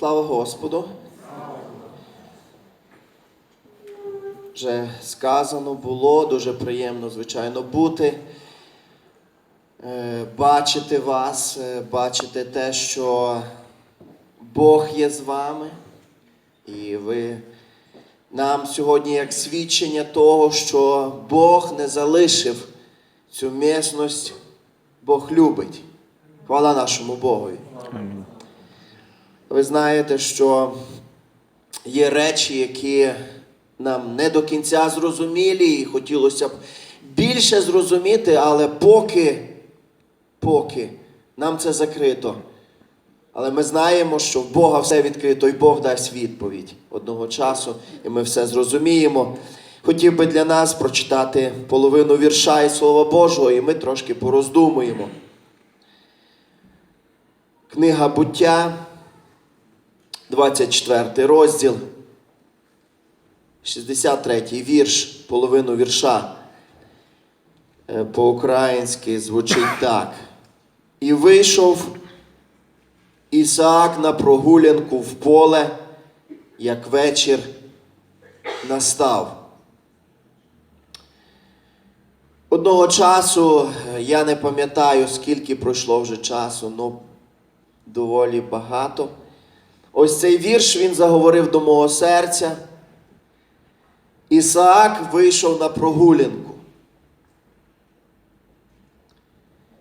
Слава Господу. Вже сказано було, дуже приємно, звичайно, бути, е, бачити вас, е, бачити те, що Бог є з вами. І ви нам сьогодні як свідчення того, що Бог не залишив цю місність, Бог любить. Хвала нашому Богові. Ви знаєте, що є речі, які нам не до кінця зрозумілі, і хотілося б більше зрозуміти, але поки, поки нам це закрито. Але ми знаємо, що в Бога все відкрито, і Бог дасть відповідь одного часу, і ми все зрозуміємо. Хотів би для нас прочитати половину вірша і Слова Божого, і ми трошки пороздумуємо. Книга буття, 24 розділ, 63 вірш, половину вірша. Е, По-українськи звучить так. І вийшов Ісаак на прогулянку в поле, як вечір настав. Одного часу, е, я не пам'ятаю, скільки пройшло вже часу, ну доволі багато. Ось цей вірш він заговорив до мого серця. Ісаак вийшов на прогулянку.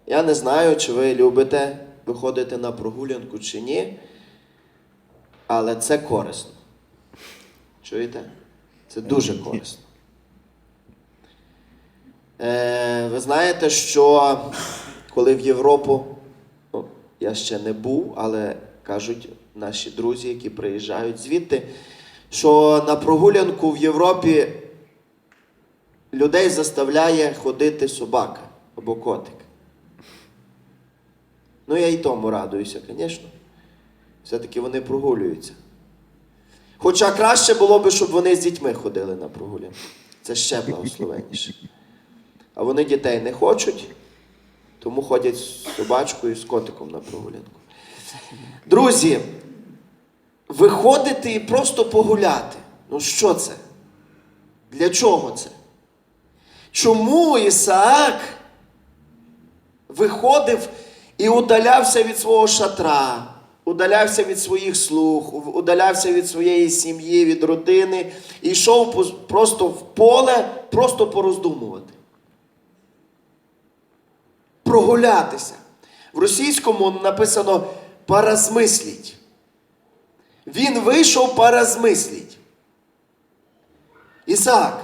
Я не знаю, чи ви любите виходити на прогулянку чи ні, але це корисно. Чуєте? Це дуже корисно. Е, ви знаєте, що коли в Європу, ну, я ще не був, але кажуть наші друзі, які приїжджають звідти, що на прогулянку в Європі людей заставляє ходити собака або котик. Ну, я і тому радуюся, звісно. Все-таки вони прогулюються. Хоча краще було б, щоб вони з дітьми ходили на прогулянку. Це ще благословенніше. А вони дітей не хочуть, тому ходять з собачкою з котиком на прогулянку. Друзі, виходити і просто погуляти. Ну що це? Для чого це? Чому Ісаак виходив і удалявся від свого шатра, удалявся від своїх слуг, удалявся від своєї сім'ї, від родини і йшов просто в поле, просто пороздумувати. Прогулятися. В російському написано паразмисліть. Він вийшов паразмисліть. Ісаак.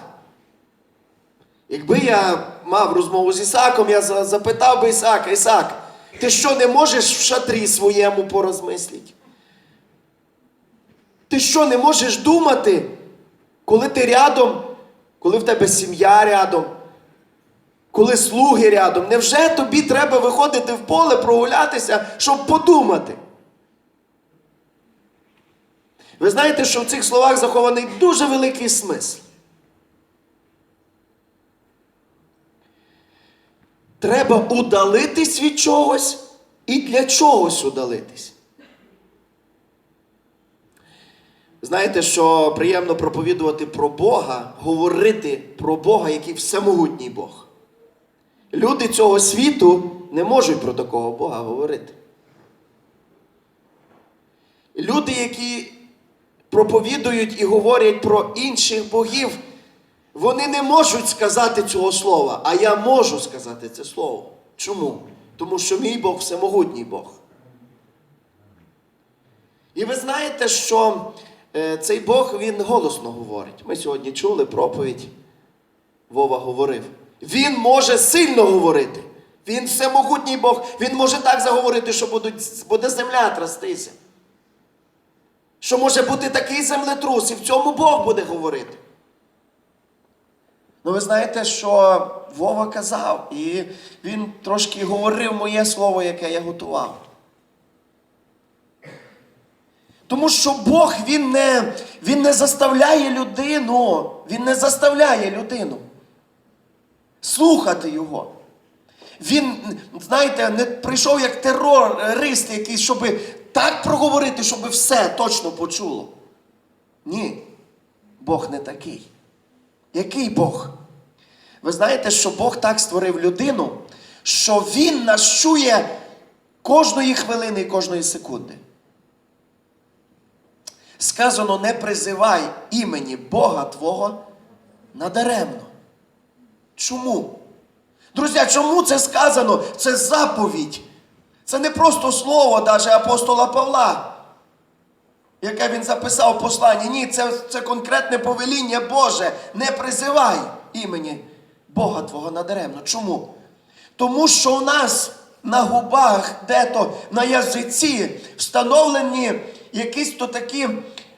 Якби я мав розмову з Ісаком, я запитав би Ісака, Ісак, ти що не можеш в шатрі своєму порозмислити? Ти що не можеш думати, коли ти рядом, коли в тебе сім'я рядом, коли слуги рядом? Невже тобі треба виходити в поле, прогулятися, щоб подумати? Ви знаєте, що в цих словах захований дуже великий смисл. Треба удалитись від чогось і для чогось удалитись. Знаєте, що приємно проповідувати про Бога, говорити про Бога, який всемогутній Бог. Люди цього світу не можуть про такого Бога говорити. Люди, які проповідують і говорять про інших богів, вони не можуть сказати цього слова, а я можу сказати це слово. Чому? Тому що мій Бог всемогутній Бог. І ви знаєте, що е, цей Бог він голосно говорить. Ми сьогодні чули проповідь. Вова говорив. Він може сильно говорити. Він всемогутній Бог. Він може так заговорити, що будуть, буде земля трястися. Що може бути такий землетрус, і в цьому Бог буде говорити. Ну, ви знаєте, що Вова казав, і він трошки говорив моє слово, яке я готував. Тому що Бог він не, він не заставляє людину, він не заставляє людину слухати його. Він, знаєте, не прийшов як терорист якийсь, щоб так проговорити, щоб все точно почуло. Ні, Бог не такий. Який Бог? Ви знаєте, що Бог так створив людину, що Він нас чує кожної хвилини і кожної секунди. Сказано, не призивай імені Бога Твого надаремно. Чому? Друзі, чому це сказано? Це заповідь. Це не просто слово даже апостола Павла, яке він записав в посланні. Ні, це, це конкретне повеління Боже. Не призивай імені Бога Твого надаремно. Чому? Тому що у нас на губах, де-то на язиці встановлені якісь то такі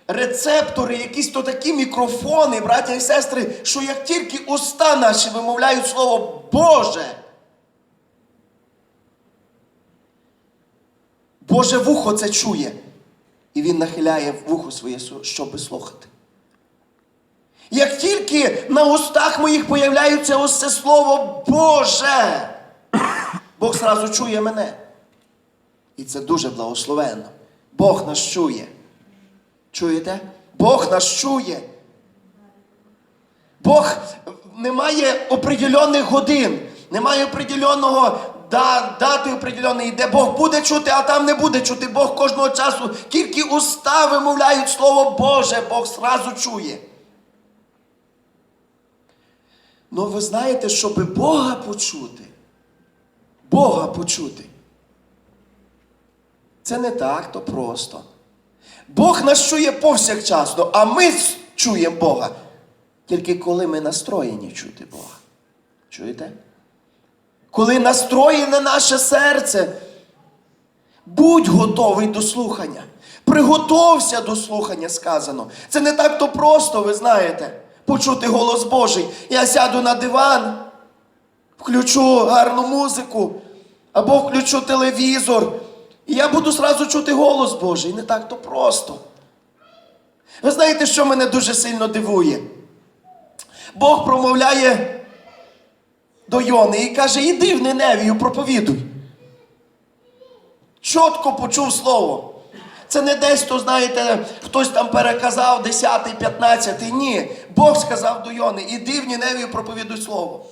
рецептори, якісь то такі мікрофони, браття і сестри, що як тільки уста наші вимовляють слово Боже, Боже вухо це чує. І він нахиляє вухо своє, щоб слухати. Як тільки на устах моїх появляється ось це слово Боже, Бог зразу чує мене. І це дуже благословенно. Бог нас чує. Чуєте? Бог нас чує. Бог не має определених годин, немає определеного да, дати определеної, де Бог буде чути, а там не буде чути. Бог кожного часу тільки уста вимовляють слово Боже, Бог зразу чує. Ну ви знаєте, щоб Бога почути, Бога почути. Це не так то просто. Бог нас чує повсякчасно, а ми чуємо Бога. Тільки коли ми настроєні чути Бога. Чуєте? Коли настроєне наше серце, будь готовий до слухання. Приготовся до слухання, сказано. Це не так то просто, ви знаєте, почути голос Божий. Я сяду на диван, включу гарну музику, або включу телевізор. І я буду зразу чути голос Божий. Не так то просто. Ви знаєте, що мене дуже сильно дивує? Бог промовляє до Йони і каже: іди в Ниневію, проповідуй. Чітко почув слово. Це не десь, то, знаєте, хтось там переказав 10, 15. Ні. Бог сказав до Йони, іди в Ніневію, проповідуй слово.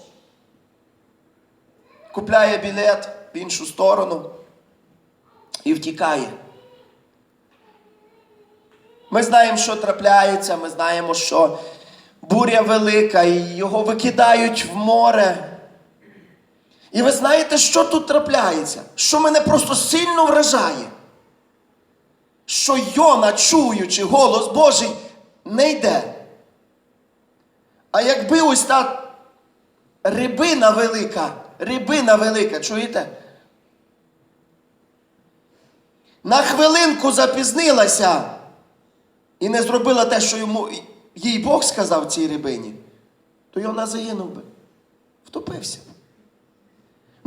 Купляє білет в іншу сторону і втікає. Ми знаємо, що трапляється, ми знаємо, що буря велика, і його викидають в море. І ви знаєте, що тут трапляється? Що мене просто сильно вражає? Що Йона, чуючи голос Божий, не йде. А якби ось та рибина велика, рибина велика, чуєте? На хвилинку запізнилася і не зробила те, що йому їй Бог сказав цій рибині, то Йона загинув би, втопився.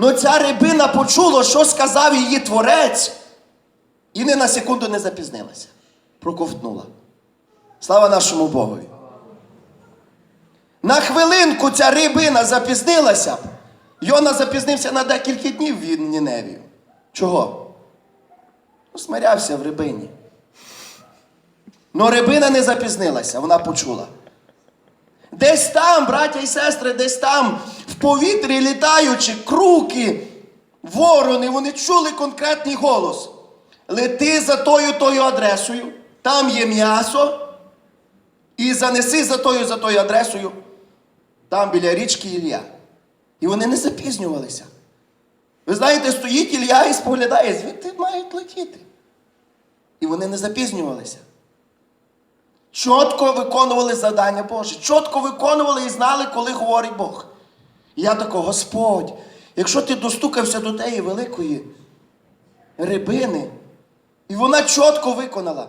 Ну ця рибина почула, що сказав її творець, і не на секунду не запізнилася. Проковтнула. Слава нашому Богові. На хвилинку ця рибина запізнилася. б. Йона запізнився на декілька днів від Ніневію. Чого? Ну, смирявся в рибині. Но рибина не запізнилася, вона почула. Десь там, браття і сестри, десь там, в повітрі літаючи, круки, ворони, вони чули конкретний голос. Лети за тою тою адресою, там є м'ясо, і занеси за тою за тою адресою, там біля річки Ілля. І вони не запізнювалися. Ви знаєте, стоїть Ілля і споглядає, звідти мають летіти. І вони не запізнювалися. Чітко виконували завдання Боже. Чітко виконували і знали, коли говорить Бог. І я тако, Господь, якщо ти достукався до тієї великої рибини, і вона чітко виконала.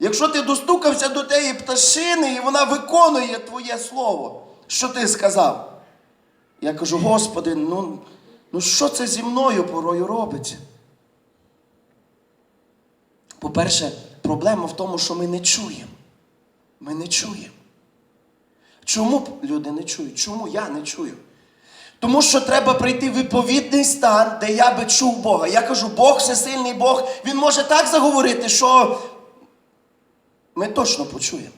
Якщо ти достукався до тієї пташини, і вона виконує твоє слово, що ти сказав. Я кажу, Господи, ну, ну що це зі мною порою робиться? По-перше, проблема в тому, що ми не чуємо. Ми не чуємо. Чому люди не чують? Чому я не чую? Тому що треба прийти в відповідний стан, де я би чув Бога. Я кажу, Бог, всесильний Бог, Він може так заговорити, що ми точно почуємо.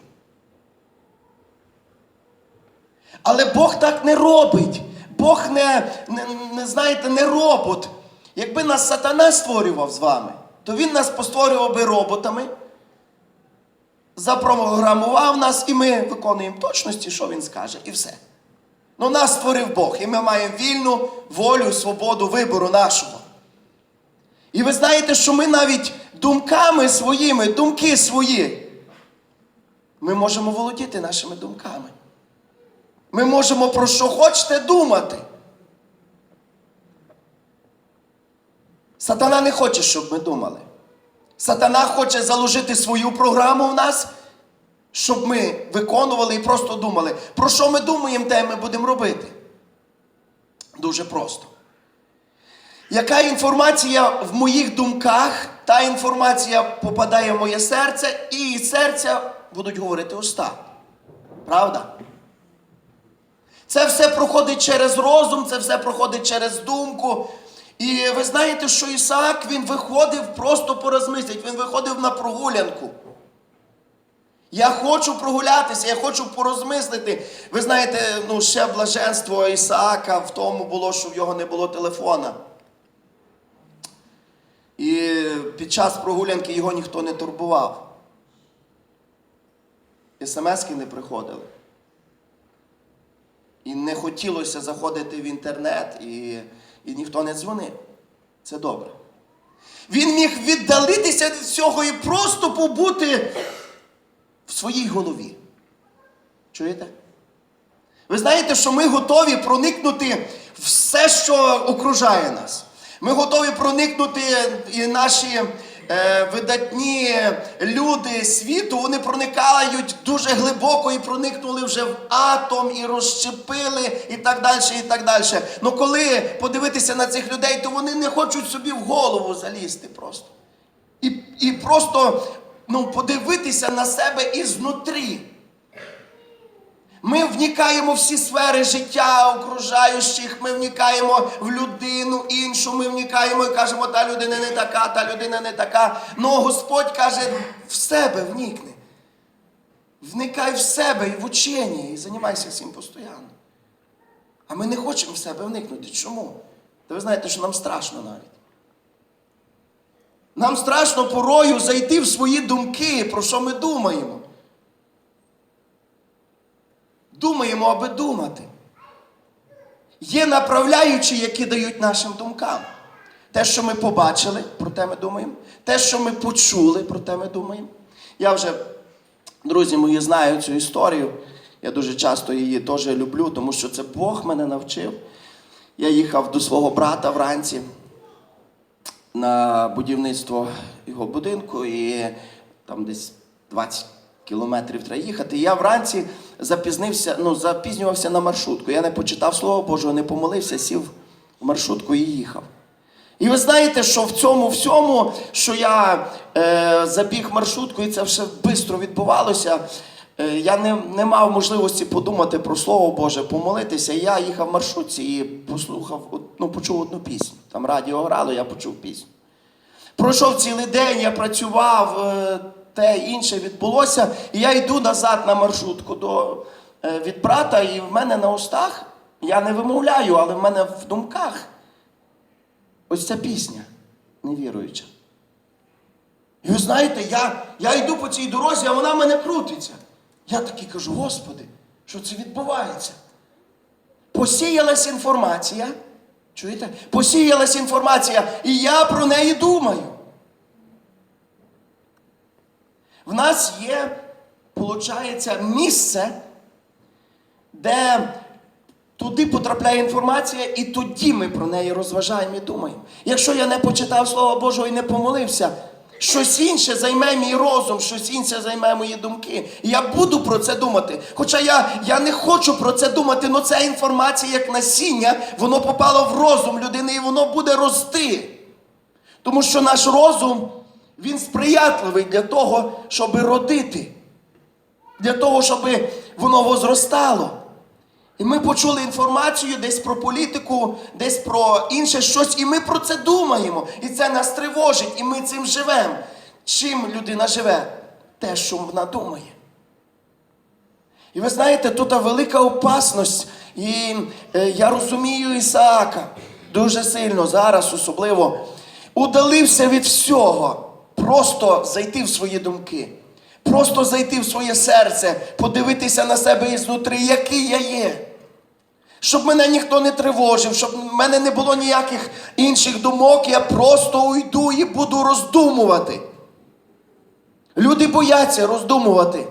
Але Бог так не робить. Бог не, не, не знаєте, не робот. Якби нас сатана створював з вами, то він нас постворював би роботами, запрограмував нас, і ми виконуємо точності, що він скаже, і все. Ну, нас створив Бог, і ми маємо вільну волю, свободу вибору нашого. І ви знаєте, що ми навіть думками своїми, думки свої, ми можемо володіти нашими думками. Ми можемо про що хочете думати. Сатана не хоче, щоб ми думали. Сатана хоче заложити свою програму в нас, щоб ми виконували і просто думали. Про що ми думаємо, те ми будемо робити. Дуже просто. Яка інформація в моїх думках, та інформація попадає в моє серце, і серця будуть говорити уста. Правда? Це все проходить через розум, це все проходить через думку. І ви знаєте, що Ісаак він виходив просто порозмислити, він виходив на прогулянку. Я хочу прогулятися, я хочу порозмислити. Ви знаєте, ну ще блаженство Ісаака в тому було, що в його не було телефона. І під час прогулянки його ніхто не турбував. СМСки не приходили. І не хотілося заходити в інтернет, і, і ніхто не дзвонив. Це добре. Він міг віддалитися від цього і просто побути в своїй голові. Чуєте? Ви знаєте, що ми готові проникнути все, що окружає нас. Ми готові проникнути і наші е, видатні люди світу, вони проникають дуже глибоко і проникнули вже в атом, і розщепили, і так далі, і так далі. Ну коли подивитися на цих людей, то вони не хочуть собі в голову залізти просто. І, і просто ну, подивитися на себе ізнутрі. Ми вникаємо всі сфери життя окружаючих, ми вникаємо в людину іншу, ми вникаємо і кажемо, та людина не така, та людина не така. Ну Господь каже, в себе вникни. Вникай в себе і в учення, і займайся цим постійно. А ми не хочемо в себе вникнути. Чому? Та ви знаєте, що нам страшно навіть. Нам страшно порою зайти в свої думки, про що ми думаємо. Думаємо, аби думати. Є направляючі, які дають нашим думкам. Те, що ми побачили, про те ми думаємо. Те, що ми почули, про те ми думаємо. Я вже, друзі мої, знаю цю історію. Я дуже часто її теж люблю, тому що це Бог мене навчив. Я їхав до свого брата вранці на будівництво його будинку, і там десь 20 кілометрів треба їхати. Я вранці запізнився, ну, запізнювався на маршрутку. Я не почитав Слово Божого, не помолився, сів в маршрутку і їхав. І ви знаєте, що в цьому всьому, що я е, забіг маршрутку, і це все швидко відбувалося. е, Я не, не мав можливості подумати про Слово Боже, помолитися. І я їхав в маршрутці і послухав, ну, почув одну пісню. Там радіо грало, я почув пісню. Пройшов цілий день, я працював, е, те інше відбулося. І я йду назад на маршрутку до, е, від брата, і в мене на устах, я не вимовляю, але в мене в думках ось ця пісня невіруюча. І ви знаєте, я, я йду по цій дорозі, а вона в мене крутиться. Я такий кажу, Господи, що це відбувається? Посіялась інформація. Чуєте? Посіялась інформація, і я про неї думаю. В нас є, виходить, місце, де туди потрапляє інформація, і тоді ми про неї розважаємо і думаємо. Якщо я не почитав Слово Божого і не помолився, щось інше займе мій розум, щось інше займе мої думки. І я буду про це думати. Хоча я, я не хочу про це думати, але ця інформація, як насіння, воно попало в розум людини і воно буде рости. Тому що наш розум, він сприятливий для того, щоб родити, для того, щоб воно возростало. І ми почули інформацію десь про політику, десь про інше щось, і ми про це думаємо. І це нас тривожить, і ми цим живемо. Чим людина живе? Те, що вона думає. І ви знаєте, тут велика опасність. І е, я розумію Ісаака дуже сильно зараз, особливо, удалився від всього, просто зайти в свої думки, просто зайти в своє серце, подивитися на себе ізнутри, який я є. Щоб мене ніхто не тривожив, щоб в мене не було ніяких інших думок, я просто уйду і буду роздумувати. Люди бояться роздумувати.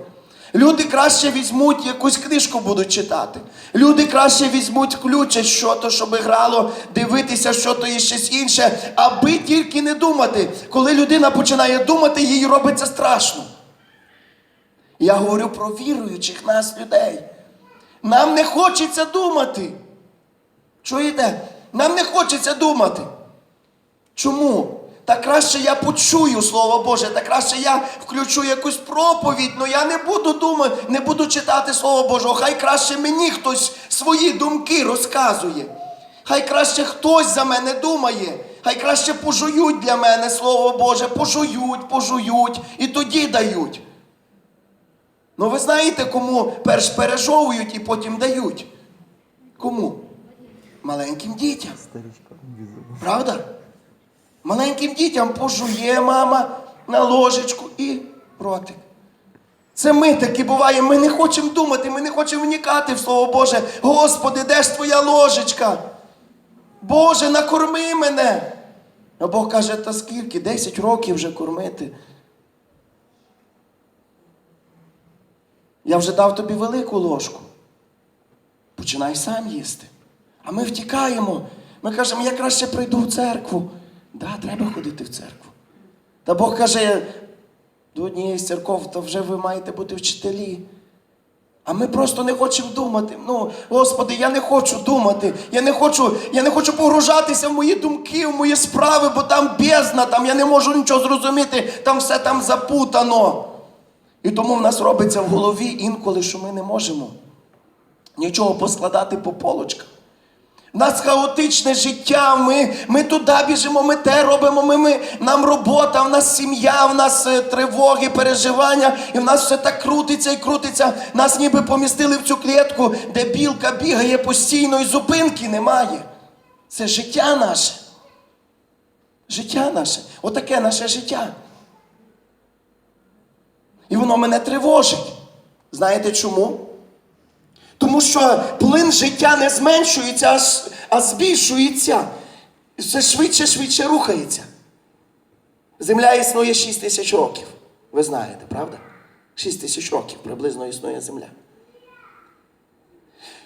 Люди краще візьмуть якусь книжку будуть читати. Люди краще візьмуть включать що-то, щоб грало, дивитися, що то і щось інше, аби тільки не думати. Коли людина починає думати, їй робиться страшно. Я говорю про віруючих нас людей. Нам не хочеться думати. Чуєте? Нам не хочеться думати. Чому? Та краще я почую Слово Боже, та краще я включу якусь проповідь, але я не буду думати, не буду читати Слово Боже. Хай краще мені хтось свої думки розказує. Хай краще хтось за мене думає. Хай краще пожують для мене Слово Боже, пожують, пожують і тоді дають. Ну ви знаєте, кому перш пережовують і потім дають? Кому? Маленьким дітям. Правда? Маленьким дітям пожує мама на ложечку і ротик. Це ми такі буваємо, ми не хочемо думати, ми не хочемо вникати в Слово Боже. Господи, де ж твоя ложечка? Боже, накорми мене. А Бог каже, та скільки? 10 років вже кормити. Я вже дав тобі велику ложку. Починай сам їсти. А ми втікаємо. Ми кажемо, я краще прийду в церкву. Да, треба ходити в церкву. Та Бог каже, до однієї з церков, то вже ви маєте бути вчителі. А ми просто не хочемо думати. Ну, Господи, я не хочу думати. Я не хочу, я не хочу погружатися в мої думки, в мої справи, бо там бездна, там я не можу нічого зрозуміти, там все там запутано. І тому в нас робиться в голові інколи, що ми не можемо нічого поскладати по полочках. Нас хаотичне життя, ми, ми туди біжимо, ми те робимо, ми, ми, нам робота, в нас сім'я, в нас е, тривоги, переживання, і в нас все так крутиться і крутиться. Нас ніби помістили в цю клітку, де білка бігає постійно і зупинки немає. Це життя наше. Життя наше. Отаке наше життя. І воно мене тривожить. Знаєте чому? Тому що плин життя не зменшується, а, збільшується. Все швидше, швидше рухається. Земля існує 6 тисяч років. Ви знаєте, правда? 6 тисяч років приблизно існує земля.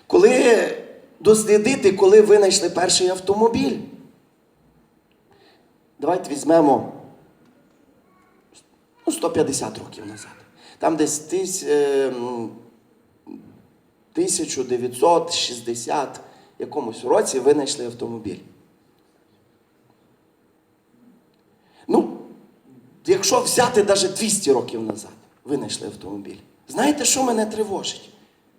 Коли дослідити, коли винайшли перший автомобіль, давайте візьмемо ну, 150 років назад. Там десь е, 1960 якомусь році винайшли автомобіль. Ну, якщо взяти навіть 200 років назад, винайшли автомобіль. Знаєте, що мене тривожить?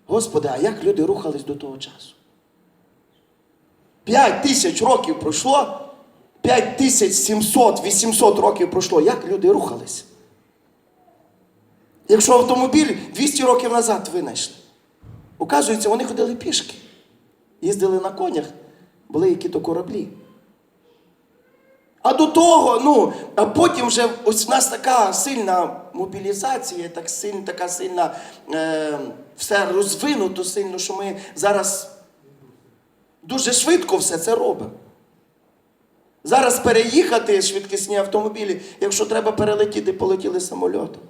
Господи, а як люди рухались до того часу? 5 тисяч років пройшло, 5700-800 років пройшло. Як люди рухались? Якщо автомобіль 200 років назад винайшли. Оказується, вони ходили пішки. Їздили на конях, були які-то кораблі. А до того, ну, а потім вже ось в нас така сильна мобілізація, так сильна, така сильна, е, все розвинуто сильно, що ми зараз дуже швидко все це робимо. Зараз переїхати швидкісні автомобілі, якщо треба перелетіти, полетіли самольотом.